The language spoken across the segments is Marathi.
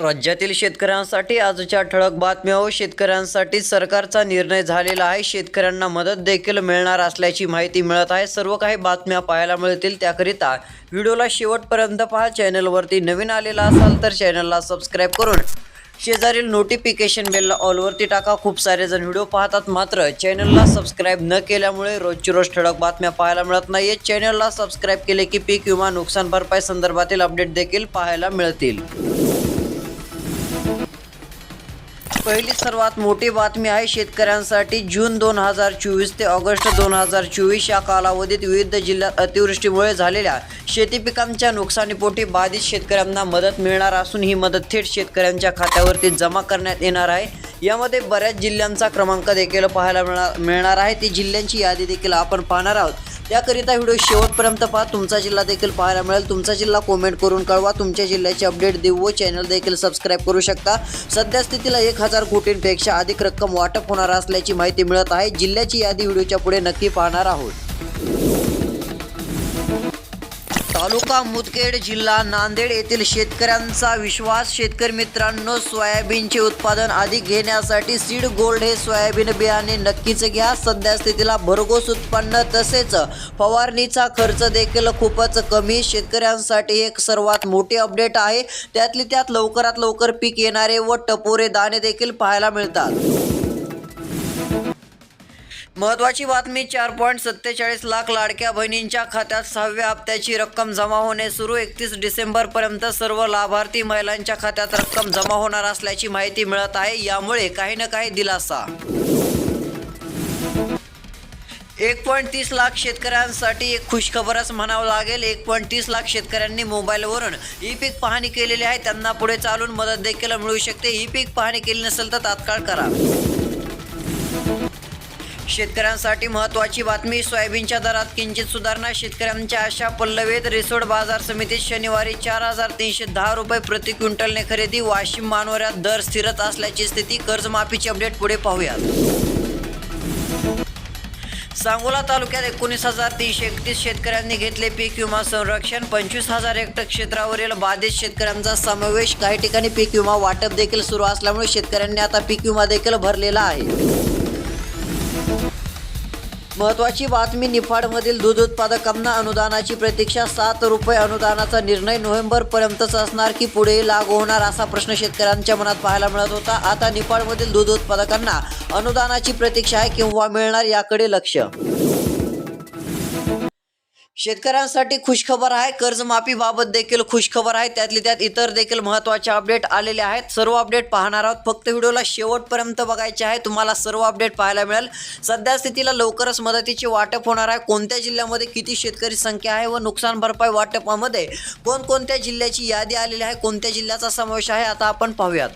राज्यातील शेतकऱ्यांसाठी आजच्या ठळक बातम्या व शेतकऱ्यांसाठी सरकारचा निर्णय झालेला आहे. शेतकऱ्यांना मदत देखील मिळणार असल्याची माहिती मिळत आहे. सर्व काही बातम्या पाहायला मिळतील त्याकरिता व्हिडिओला शेवटपर्यंत पहा. चॅनलवरती नवीन आलेला असाल तर चॅनलला सबस्क्राईब करून शेजारील नोटिफिकेशन बेलला ऑलवरती टाका. खूप सारे जण व्हिडिओ पाहतात मात्र चॅनलला सबस्क्राईब न केल्यामुळे रोजची रोज ठळक बातम्या पाहायला मिळत नाहीये. चॅनलला सबस्क्राईब केले की पीक विमा नुकसान भरपाई संदर्भातील अपडेट देखील पाहायला मिळतील. पहिली सर्वात मोठी बातमी आहे शेतकऱ्यांसाठी जून दोन हजार चोवीस ते ऑगस्ट दोन हजार चोवीस या कालावधीत विविध जिल्ह्यात अतिवृष्टीमुळे झालेल्या शेती पिकांच्या नुकसानीपोटी बाधित शेतकऱ्यांना मदत मिळणार असून ही मदत थेट शेतकऱ्यांच्या खात्यावरती जमा करण्यात येणार आहे. यामध्ये बऱ्याच जिल्ह्यांचा क्रमांक देखील पाहायला मिळणार मिळणार आहे. ती जिल्ह्यांची यादी देखील आपण पाहणार आहोत. त्याकरिता व्हिडिओ शेवटपर्यंत पहा. तुमचा जिल्हा देखील पाहायला मिळेल. तुमचा जिल्हा कॉमेंट करून कळवा. तुमच्या जिल्ह्याचे अपडेट देऊ व चॅनल देखील सबस्क्राईब करू शकता. सध्या स्थितीला एक हजार कोटींपेक्षा अधिक रक्कम वाटप होणार असल्याची माहिती मिळत आहे. जिल्ह्याची यादी व्हिडिओच्या पुढे नक्की पाहणार आहोत. तालुका मुदखेड जिल्हा नांदेड येथील शेतकऱ्यांचा विश्वास. शेतकरी मित्रांनो सोयाबीनचे उत्पादन अधिक घेण्यासाठी सीड गोल्ड हे सोयाबीन बियाणे नक्कीच घ्या. सध्या स्थितीला भरघोस उत्पन्न तसेच फवारणीचा खर्च देखील खूपच कमी. शेतकऱ्यांसाठी एक सर्वात मोठी अपडेट आहे. त्यातली त्यात लवकरात लवकर पीक येणारे व टपोरे दाणे देखील पाहायला मिळतात. महत्वाची बातमी चार पॉईंट सत्तेचाळीस लाख लाडक्या बहिणींच्या खात्यात सहाव्या हप्त्याची रक्कम जमा होणे सुरू. एकतीस डिसेंबरपर्यंत सर्व लाभार्थी महिलांच्या खात्यात रक्कम जमा होणार असल्याची माहिती मिळत आहे. यामुळे काही ना काही दिलासा. एक पॉईंट तीस लाख शेतकऱ्यांसाठी एक खुशखबरच म्हणावं लागेल. एक पॉईंट तीस लाख शेतकऱ्यांनी मोबाईलवरून ई पीक पाहणी केलेली आहे. त्यांना पुढे चालून मदत देखील मिळू शकते. ई पीक पाहणी केली नसेल तर तात्काळ करा. शेतकऱ्यांसाठी महत्त्वाची बातमी सोयाबीनच्या दरात किंचित सुधारणा शेतकऱ्यांच्या आशा पल्लवेत रिसोड बाजार समितीत शनिवारी चार हजार तीनशे दहा रुपये प्रति क्विंटलने खरेदी वाशिम मानवऱ्यात दर स्थिरच असल्याची स्थिती कर्जमाफीची अपडेट पुढे पाहूयात. सांगोला तालुक्यात एकोणीस हजार तीनशे एकतीस शेतकऱ्यांनी घेतले पीक विमा संरक्षण पंचवीस हजार हेक्टर क्षेत्रावरील बाधित शेतकऱ्यांचा समावेश काही ठिकाणी पीक विमा वाटप देखील सुरू असल्यामुळे शेतकऱ्यांनी आता पीक विमा देखील भरलेला आहे. महत्वाची बातमी निफाडमधील दूध उत्पादकांना अनुदानाची प्रतीक्षा सात रुपये अनुदानाचा निर्णय नोव्हेंबरपर्यंतच असणार की पुढे लागू होणार असा प्रश्न शेतकऱ्यांच्या मनात पाहायला मिळत होता. आता निफाडमधील दूध उत्पादकांना अनुदानाची प्रतीक्षा आहे किंवा मिळणार याकडे लक्ष? शेतकऱ्यांसाठी खुशखबर आहे. कर्जमाफीबाबत देखील खुशखबर आहे. त्यातली त्यात इतर देखील महत्त्वाचे अपडेट आलेले आहेत. सर्व अपडेट पाहणार आहोत. फक्त व्हिडिओला शेवटपर्यंत बघायचे आहे. तुम्हाला सर्व अपडेट पाहायला मिळेल. सध्या स्थितीला लवकरच मदतीचे वाटप होणार आहे. कोणत्या जिल्ह्यामध्ये किती शेतकरी संख्या आहे व नुकसान भरपाई वाटपामध्ये कोणकोणत्या जिल्ह्याची यादी आलेली आहे? कोणत्या जिल्ह्याचा समावेश आहे? आता आपण पाहूयात.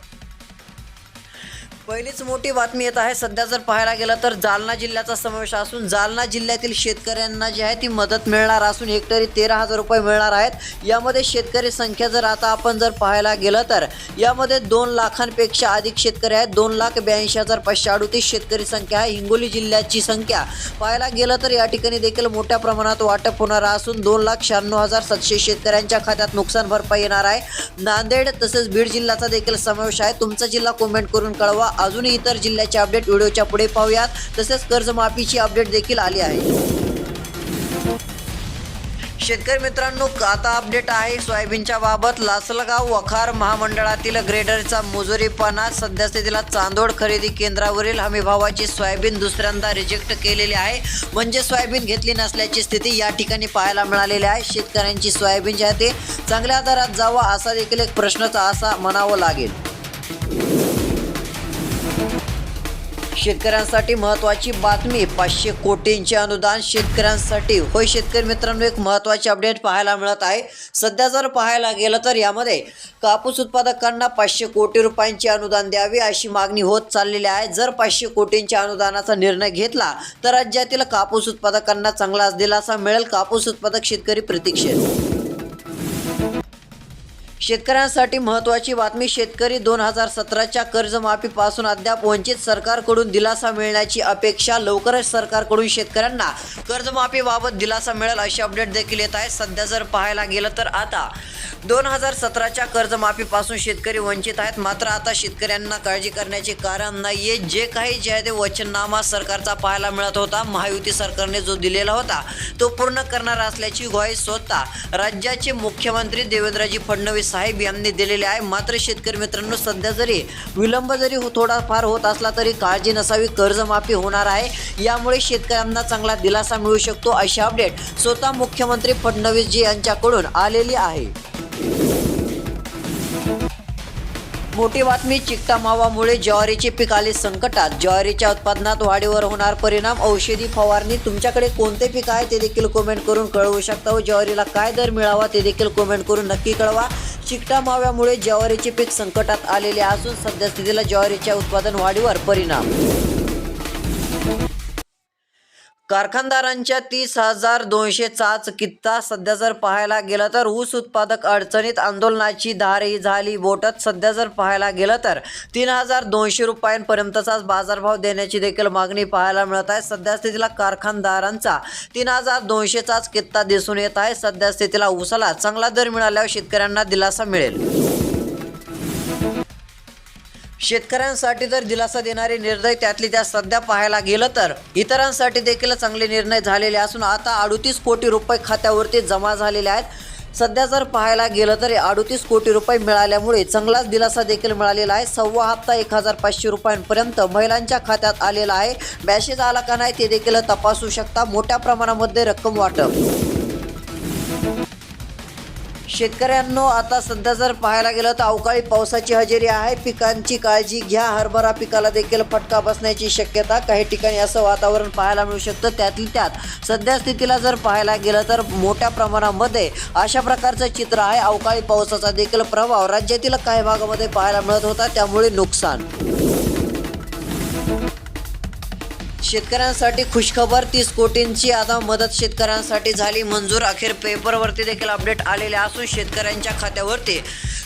पहिलीच मोठी बातमी येत आहे. सध्या जर पाहायला गेलं तर जालना जिल्ह्याचा समावेश असून जालना जिल्ह्यातील शेतकऱ्यांना जी आहे ती मदत मिळणार असून हेक्टरी तेरा हजार रुपये मिळणार आहेत. यामध्ये शेतकरी संख्या जर आता आपण जर पाहायला गेलं तर यामध्ये दोन लाखांपेक्षा अधिक शेतकरी आहेत. दोन लाख ब्याऐंशी हजार पाचशे अडतीस शेतकरी संख्या आहे. हिंगोली जिल्ह्याची संख्या पाहायला गेलं तर या ठिकाणी देखील मोठ्या प्रमाणात वाटप होणार असून दोन लाख शहाण्णव हजार सातशे शेतकऱ्यांच्या खात्यात नुकसान भरपाई येणार आहे. नांदेड तसेच बीड जिल्ह्याचा देखील समावेश आहे. तुमचा जिल्हा कमेंट करून कळवा. अजूनही इतर जिल्ह्याचे अपडेट व्हिडिओच्या पुढे पाहूयात. तसेच कर्जमाफीची अपडेट देखील आली आहे. शेतकरी मित्रांनो आता अपडेट आहे सोयाबीनच्या बाबत. लासलगाव वखार महामंडळातील ग्रेडरचा मुजुरीपणा. सध्या स्थितीला चांदोड खरेदी केंद्रावरील हमीभावाची सोयाबीन दुसऱ्यांदा रिजेक्ट केलेली आहे. म्हणजे सोयाबीन घेतली नसल्याची स्थिती या ठिकाणी पाहायला मिळालेली आहे. शेतकऱ्यांची सोयाबीन जी आहे ते चांगल्या दरात जावा असा देखील एक प्रश्नच असा म्हणावं लागेल. शेतकऱ्यांसाठी महत्त्वाची बातमी. पाचशे कोटींचे अनुदान शेतकऱ्यांसाठी. होय शेतकरी मित्रांनो एक महत्त्वाची अपडेट पाहायला मिळत आहे. सध्या जर पाहायला गेलं तर यामध्ये कापूस उत्पादकांना पाचशे कोटी रुपयांचे अनुदान द्यावे अशी मागणी होत चाललेली आहे. जर पाचशे कोटींच्या अनुदानाचा निर्णय घेतला तर राज्यातील कापूस उत्पादकांना चांगलाच दिलासा मिळेल. कापूस उत्पादक शेतकरी प्रतीक्षेत. शेतकऱ्यांसाठी महत्त्वाची बातमी शेतकरी दोन हजार सतराच्या कर्जमाफीपासून अद्याप वंचित सरकारकडून दिलासा मिळण्याची अपेक्षा लवकरच सरकारकडून शेतकऱ्यांना कर्जमाफीबाबत दिलासा मिळेल अशी अपडेट देखील येत आहे. सध्या जर पाहायला गेलं तर आता दोन हजार सतराच्या कर्जमाफीपासून शेतकरी वंचित आहेत. मात्र आता शेतकऱ्यांना काळजी करण्याचे कारण नाहीये. जे काही जे आहे ते वचननामा सरकारचा पाहायला मिळत होता. महायुती सरकारने जो दिलेला होता तो पूर्ण करणार असल्याची ग्वाही स्वतः राज्याचे मुख्यमंत्री देवेंद्रजी फडणवीस साहेब यांनी दिलेले आहे. मात्र शेतकरी मित्रांनो सध्या जरी विलंब जरी हो- थोडाफार होत असला तरी काळजी नसावी कर्जमाफी होणार आहे. यामुळे शेतकऱ्यांना चांगला दिलासा मिळू शकतो अशी अपडेट स्वतः मुख्यमंत्री फडणवीसजी यांच्याकडून आलेली आहे. मोठी बातमी चिकटा मावामुळे ज्वारीचे पीक आले संकटात. ज्वारीच्या उत्पादनात वाढीवर होणार परिणाम औषधी फवारणी तुमच्याकडे कोणते पीक आहे ते देखील कमेंट करून कळवू शकता व ज्वारीला काय दर मिळावा ते देखील कमेंट करून नक्की कळवा. चिकटा माव्यामुळे ज्वारीचे पीक संकटात आलेले असून सध्या स्थितीला ज्वारीच्या उत्पादन वाढीवर परिणाम. कारखानदारांच्या तीस हजार दोनशे चाच कित्ता सध्या जर पाहायला गेलं तर ऊस उत्पादक अडचणीत आंदोलनाची धारही झाली. बोटत सध्या जर पाहायला गेलं तर तीन हजार दोनशे रुपयांपर्यंतचाच बाजारभाव देण्याची देखील मागणी पाहायला मिळत आहे. सध्या स्थितीला कारखानदारांचा तीन हजार दोनशेचाच कित्ता दिसून येत आहे. सध्या स्थितीला ऊसाला चांगला दर मिळाल्यावर शेतकऱ्यांना दिलासा मिळेल. शेतकऱ्यांसाठी जर दिलासा देणारे निर्णय त्यातली त्या सध्या पाहायला गेलं तर इतरांसाठी देखील चांगले निर्णय झालेले असून आता अडुतीस कोटी रुपये खात्यावरती जमा झालेले आहेत. सध्या जर पाहायला गेलं तर अडुतीस कोटी रुपये मिळाल्यामुळे चांगलाच दिलासा देखील मिळालेला आहे. सव्वा हप्ता एक हजार पाचशे रुपयांपर्यंत महिलांच्या खात्यात आलेला आहे. मॅसेज आला का नाही ते देखील तपासू शकता. मोठ्या प्रमाणामध्ये रक्कम वाटप शेतकऱ्यांनो आता सध्या जर पाहायला गेलं तर अवकाळी पावसाची हजेरी आहे. पिकांची काळजी घ्या. हरभरा पिकाला देखील फटका बसण्याची शक्यता काही ठिकाणी असं वातावरण पाहायला मिळू शकतं. त्यातील त्यात सध्या स्थितीला जर पाहायला गेलं तर मोठ्या प्रमाणामध्ये अशा प्रकारचं चित्र आहे. अवकाळी पावसाचा देखील प्रभाव राज्यातील काही भागामध्ये पाहायला मिळत होता. त्यामुळे नुकसान. शेतकऱ्यांसाठी खुशखबर तीस कोटींची आता मदत शेतकऱ्यांसाठी झाली. मंजूर अखेर पेपरवरती देखील अपडेट आलेले असून शेतकऱ्यांच्या खात्यावरती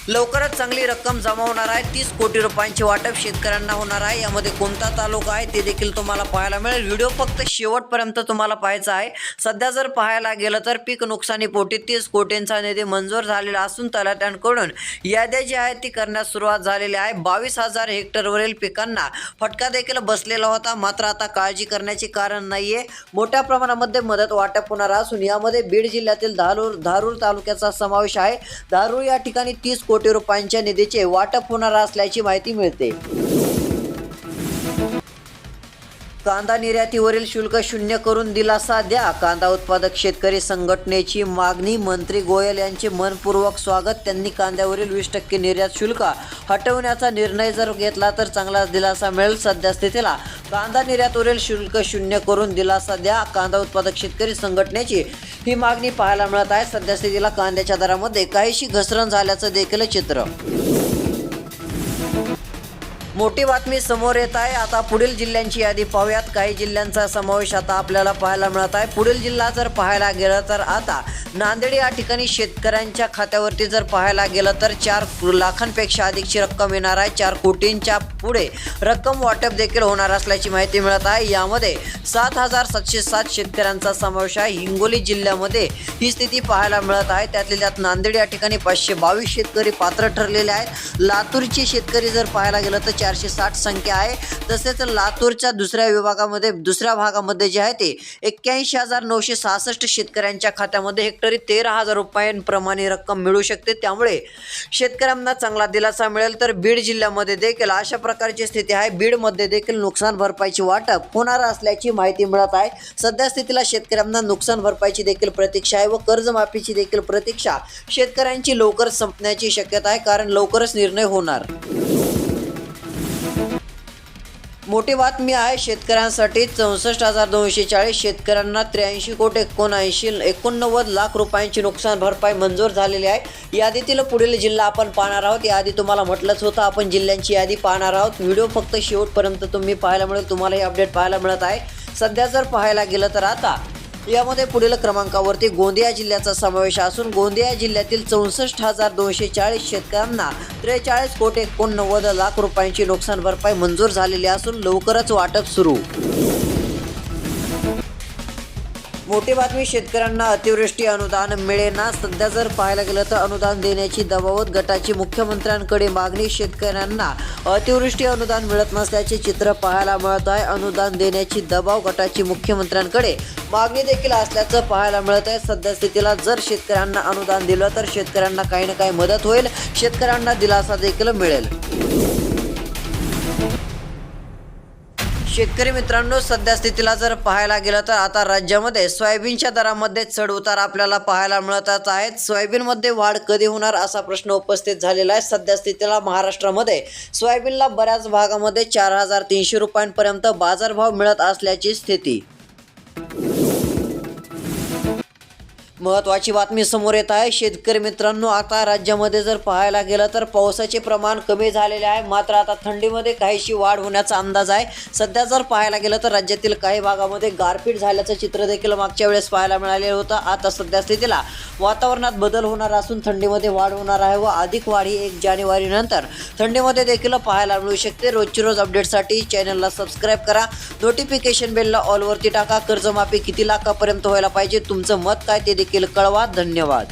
लवकरच चांगली रक्कम जमा होणार आहे. तीस कोटी रुपयांचे वाटप शेतकऱ्यांना होणार आहे. यामध्ये कोणता तालुका आहे ते देखील तुम्हाला पाहायला मिळेल. व्हिडिओ फक्त शेवटपर्यंत तुम्हाला पाहायचा आहे. सध्या जर पाहायला गेलं तर पीक नुकसानीपोटी तीस कोटींचा निधी मंजूर झालेला असून तलाट्यांकडून याद्या जी आहेत ती करण्यास सुरुवात झालेली आहे. बावीस हजार हेक्टरवरील पिकांना फटका देखील बसलेला होता. मात्र आता काळजी करण्याचे कारण नाहीये. मोठ्या प्रमाणामध्ये मदत वाटप होणार असून यामध्ये बीड जिल्ह्यातील धारूर धारूर तालुक्याचा समावेश आहे. धारूर या ठिकाणी तीस कोटी रुपयांच्या निधीचे वाटप होणार असल्याची माहिती मिळते. कांदा निर्यातीवरील शुल्क शून्य करून दिलासा द्या. कांदा उत्पादक शेतकरी संघटनेची मागणी मंत्री गोयल यांचे मनपूर्वक स्वागत त्यांनी कांद्यावरील वीस टक्के निर्यात शुल्क हटवण्याचा निर्णय जर घेतला तर चांगला दिलासा मिळेल सध्या स्थितीला कांदा निर्यातीवरील शुल्क शून्य करून दिलासा द्या. कांदा उत्पादक शेतकरी संघटनेची ही मागणी पाहायला मिळत आहे. सध्या स्थितीला कांद्याच्या दरामध्ये काहीशी घसरण झाल्याचं देखील चित्र. मोठी बातमी समोर येत आहे. आता पुढील जिल्ह्यांची यादी पाहूयात. काही जिल्ह्यांचा समावेश आता आपल्याला पाहायला मिळत आहे. पुढील जिल्हा जर पाहायला गेलं तर आता नांदेड या ठिकाणी शेतकऱ्यांच्या खात्यावरती जर पाहायला गेलं तर चार लाखांपेक्षा अधिकची रक्कम येणार आहे. चार कोटींच्या पुढे रक्कम वाटप देखील होणार असल्याची माहिती मिळत आहे. यामध्ये सात हजार सातशे सात शेतकऱ्यांचा समावेश आहे. हिंगोली जिल्ह्यामध्ये ही स्थिती पाहायला मिळत आहे. त्यातल्या त्यात नांदेड या ठिकाणी पाचशे बावीस शेतकरी पात्र ठरलेले आहेत. लातूरचे शेतकरी जर पाहायला गेलं तर चारशे साठ संख्या आहे. तसेच लातूरच्या दुसऱ्या विभागामध्ये दुसऱ्या भागामध्ये जे आहे ते एक्क्याऐंशी हजार नऊशे सहासष्ट शेतकऱ्यांच्या खात्यामध्ये हेक्टरी तेरा हजार रुपयांप्रमाणे रक्कम मिळू शकते. त्यामुळे शेतकऱ्यांना चांगला दिलासा मिळेल. तर बीड जिल्ह्यामध्ये देखील अशा प्रकारची स्थिती आहे. बीडमध्ये देखील नुकसान भरपाईची वाटप होणार असल्याची माहिती मिळत आहे. सध्या स्थितीला शेतकऱ्यांना नुकसान भरपाईची देखील प्रतीक्षा आहे व कर्जमाफीची देखील प्रतीक्षा शेतकऱ्यांची लवकर संपण्याची शक्यता आहे कारण लवकरच निर्णय होणार. मोठी बातमी आहे शेतकऱ्यांसाठी चौसष्ट हजार दोनशे चाळीस शेतकऱ्यांना त्र्याऐंशी कोटी एकोणऐंशी एकोणनव्वद लाख रुपयांची नुकसान भरपाई मंजूर झालेली आहे. यादीतील पुढील जिल्हा आपण पाहणार आहोत. यादी तुम्हाला म्हटलंच होतं आपण जिल्ह्यांची यादी पाहणार आहोत. व्हिडिओ फक्त शेवटपर्यंत तुम्ही पाहायला मिळेल तुम्हाला हे अपडेट पाहायला मिळत आहे. सध्या जर पाहायला गेलं तर आता यामध्ये पुढील क्रमांकावरती गोंदिया जिल्ह्याचा समावेश असून गोंदिया जिल्ह्यातील चौसष्ट हजार दोनशे चाळीस शेतकऱ्यांना त्रेचाळीस कोटी एकोणनव्वद लाख रुपयांची नुकसान भरपाई मंजूर झालेली असून लवकरच वाटप सुरू. मोठी बातमी शेतकऱ्यांना अतिवृष्टी अनुदान मिळेना. सध्या जर पाहायला गेलं तर अनुदान देण्याची दबावत गटाची मुख्यमंत्र्यांकडे मागणी. शेतकऱ्यांना अतिवृष्टी अनुदान मिळत नसल्याचे चित्र पाहायला मिळत आहे. अनुदान देण्याची दबाव गटाची मुख्यमंत्र्यांकडे मागणी देखील असल्याचं पाहायला मिळत आहे. सध्या स्थितीला जर शेतकऱ्यांना अनुदान दिलं तर शेतकऱ्यांना काही ना काही मदत होईल. शेतकऱ्यांना दिलासा देखील मिळेल. शेतकरी मित्रांनो सध्या स्थितीला जर पाहायला गेलं तर आता राज्यामध्ये सोयाबीनच्या दरामध्ये चढ उतार आपल्याला पाहायला मिळतच आहेत सोयाबीनमध्ये वाढ कधी होणार असा प्रश्न उपस्थित झालेला आहे. सध्या स्थितीला महाराष्ट्रामध्ये सोयाबीनला बऱ्याच भागामध्ये चार हजार तीनशे रुपयांपर्यंत बाजारभाव मिळत असल्याची स्थिती. महत्वाची बातमी समोर येत आहे. शेतकरी मित्रांनो आता राज्यामध्ये जर पाहायला गेलं तर पावसाचे प्रमाण कमी झालेले आहे. मात्र आता थंडीमध्ये काहीशी वाढ होण्याचा अंदाज आहे. सध्या जर पाहायला गेलं तर राज्यातील काही भागामध्ये गारपीट झाल्याचं चित्र देखील मागच्या वेळेस पाहायला मिळाले होतं. आता सध्या स्थितीला वातावरणात बदल होणार असून थंडीमध्ये वाढ होणार आहे व अधिक वाढ ही एक जानेवारी नंतर थंडीमध्ये देखील पाहायला मिळू शकते. रोजची रोज अपडेटसाठी चॅनलला सबस्क्राईब करा. नोटिफिकेशन बेलला ऑलवरती टाका. कर्जमाफी किती लाखापर्यंत व्हायला पाहिजे? तुमचं मत काय? ते देखील कळवा धन्यवाद.